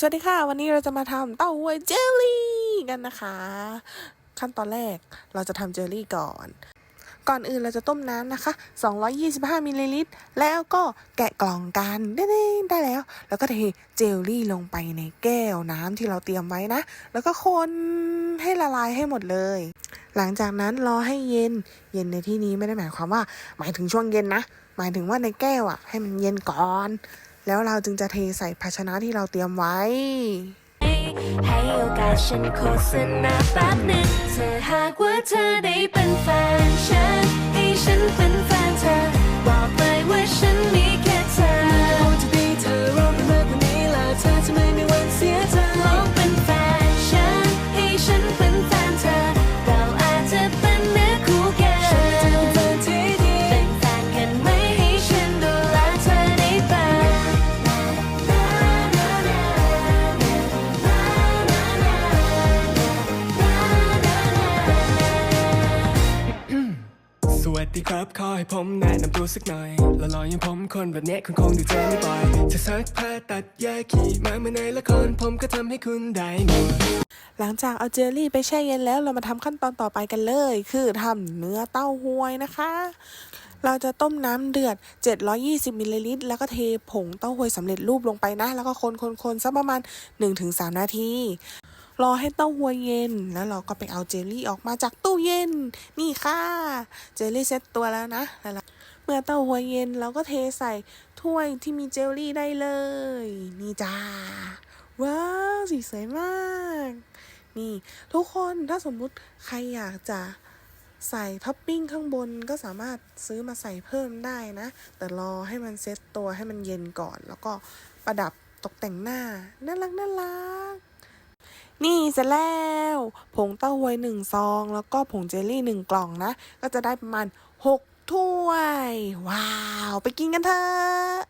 สวัสดีค่ะ วันนี้เราจะมาทำเต้าหวยเจลลี่กันนะคะ ขั้นตอนแรกเราจะทำเจลลี่ก่อน ก่อนอื่นเราจะต้มน้ำนะคะ 225มิลลิลิตรแล้วก็แกะกล่องกันได้ได้แล้ว แล้วก็เทเจลลี่ลงไปในแก้วน้ำที่เราเตรียมไว้นะ แล้วก็คนให้ละลายให้หมดเลย หลังจากนั้นรอให้เย็นเย็นในที่นี้ไม่ได้หมายความว่า หมายถึงช่วงเย็นนะหมายถึงว่าในแก้วอะ ให้มันเย็นก่อน แล้วเราจึงจะเทใส่ภาชนะที่เราเตรียมไว้ ให้โอกาสฉันโฆษณาแป๊บหนึ่งเธอหากว่าเธอได้เป็นแฟนฉัน สดีครับขอให้ผมแนะนำตัวสักหน่อยหล่อๆอย่างผมคนแบบนี้คุณคงดูเจอไม่บ่อยจะซักผ้าตัดแยกขี้มาเมื่อในละครผมก็ทำให้คุณได้หมดหลังจากเอาเจลลี่ไปแช่เย็นแล้วเรามาทำขั้นตอนต่อไปกันเลย คือทำเนื้อเต้าหวยนะคะ เราจะต้มน้ำเดือด 720มิลลิลิตรแล้วก็เทผงเต้าหวยสำเร็จรูปลงไปนะ แล้วก็คนคนคนสักประมาณ 1-3 นาที รอให้เต้าหวยเย็น แล้วเราก็ไปเอาเจลลี่ออกมาจากตู้เย็น นี่ค่ะ เจลลี่เซ็ตตัวแล้วนะแล้วเราเมื่อเต้าหวยเย็นเราก็เทใส่ถ้วยที่มีเจลลี่ได้เลย นี่จ้า ว้าวสีสวยมาก นี่ ทุกคนถ้าสมมุติใครอยากจะใส่ท็อปปิ้งข้างบนก็สามารถซื้อมาใส่เพิ่มได้นะ แต่รอให้มันเซ็ตตัวให้มันเย็นก่อน แล้วก็ประดับตกแต่งหน้า น่ารักน่ารัก นี่เสร็จแล้วผงเต้าหวยหนึ่งซอง แล้วก็ผงเจลลี่หนึ่งกล่องนะ ก็จะได้ประมาณหกถ้วย ว้าว ไปกินกันเถอะ